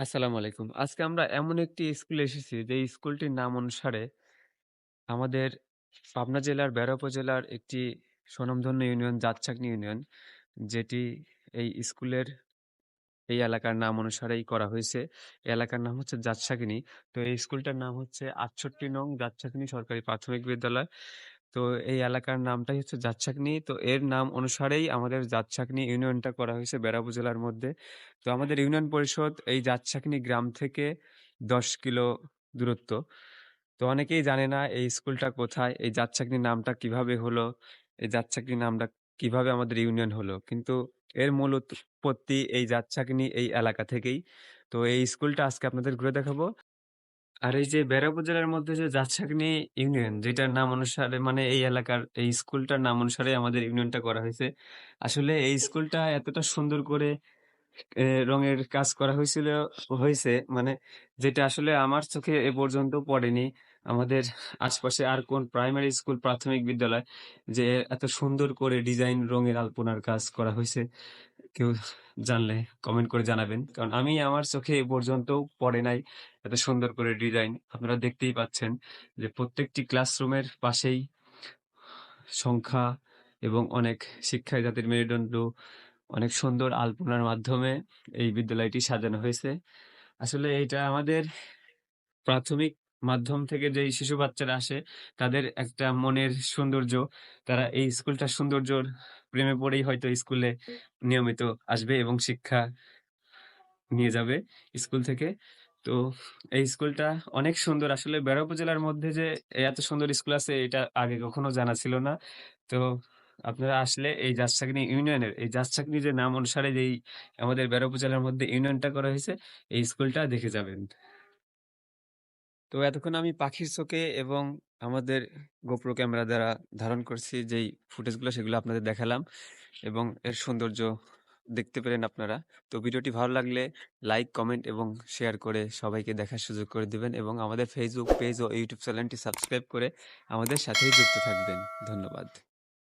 আসসালামু আলাইকুম। আজকে আমরা এমন একটি স্কুলে এসেছি, যে স্কুলটির নাম অনুসারে আমাদের পাবনা জেলার, বেড়া উপজেলার একটি স্বনামধন্য ইউনিয়ন জাতছাকনি ইউনিয়ন, যেটি এই স্কুলের এই এলাকার নাম অনুসারেই করা হয়েছে। এলাকার নাম হচ্ছে জাতছাকনি। তো এই স্কুলটার নাম হচ্ছে ৬৮ নং জাতছাকনি সরকারি প্রাথমিক বিদ্যালয়। তো এই এলাকার নামটাই হচ্ছে জাতছাকনি। তো এর নাম অনুসারেই আমাদের জাতছাকনি ইউনিয়নটা করা হয়েছে বেড়া জেলার মধ্যে। তো আমাদের ইউনিয়ন পরিষদ এই জাতছাকনি গ্রাম থেকে ১০ কিলো দূরত্ব। তো অনেকেই জানে না এই স্কুলটা কোথায়, এই জাতছাকনি নামটা কীভাবে হলো, এই জাতছাকনি নামটা কীভাবে আমাদের ইউনিয়ন হলো। কিন্তু এর মূল উৎপত্তি এই জাতছাকনি এই এলাকা থেকেই। তো এই স্কুলটা আজকে আপনাদের ঘুরে দেখাবো। আর এই যে বেড়া উপজেলার মধ্যে যে জাতছাকনি ইউনিয়ন যেটার নাম অনুসারে মানে এই এলাকার এই স্কুলটার নাম অনুসারে আমাদের ইউনিয়নটা করা হয়েছে। আসলে এই স্কুলটা এতটা সুন্দর করে রঙের কাজ করা হয়েছিল হয়েছে মানে যেটা আসলে আমার চোখে এ পর্যন্ত পড়েনি। আমাদের আশপাশে আর কোন প্রাইমারি স্কুল, প্রাথমিক বিদ্যালয় যে এত সুন্দর করে ডিজাইন রঙের আলপনার কাজ করা হয়েছে। কেউ জানলে কমেন্ট করে জানাবেন। কারণ আমি আমার চোখে এ পর্যন্ত পড়ে নাই এত সুন্দর করে ডিজাইন। আপনারা দেখতেই পাচ্ছেন যে প্রত্যেকটি ক্লাসরুমের পাশেই সংখ্যা এবং অনেক শিক্ষায় জাতির মেরুদণ্ড, অনেক সুন্দর আলপনার মাধ্যমে এই বিদ্যালয়টি সাজানো হয়েছে। আসলে এটা আমাদের প্রাথমিক মাধ্যম থেকে যেই শিশু বাচ্চারা আসে, তাদের একটা মনের সৌন্দর্য। তারা এই স্কুলটার সৌন্দর্যর প্রেমে পড়েই হয়তো স্কুলে নিয়মিত আসবে এবং শিক্ষা নিয়ে যাবে স্কুল থেকে। তো এই স্কুলটা অনেক সুন্দর। আসলে বেড়া উপজেলার মধ্যে যে এত সুন্দর স্কুল আছে, এটা আগে কখনো জানা ছিল না। তো আপনারা আসলে এই জাতছাকনি ইউনিয়নের, এই জাতছাকনি যে নাম অনুসারে যেই আমাদের বেড়া উপজেলার মধ্যে ইউনিয়নটা করা হয়েছে, এই স্কুলটা দেখে যাবেন। তো এতক্ষণ আমি পাখির চোখে এবং আমাদের গোপ্রো ক্যামেরা দ্বারা ধারণ করছি যেই ফুটেজগুলো সেগুলো আপনাদের দেখালাম এবং এর সৌন্দর্য দেখতে পেলেন আপনারা। তো ভিডিওটি ভালো লাগলে লাইক, কমেন্ট এবং শেয়ার করে সবাইকে দেখার সুযোগ করে দেবেন এবং আমাদের ফেসবুক পেজ ও ইউটিউব চ্যানেলটি সাবস্ক্রাইব করে আমাদের সাথেই যুক্ত থাকবেন। ধন্যবাদ।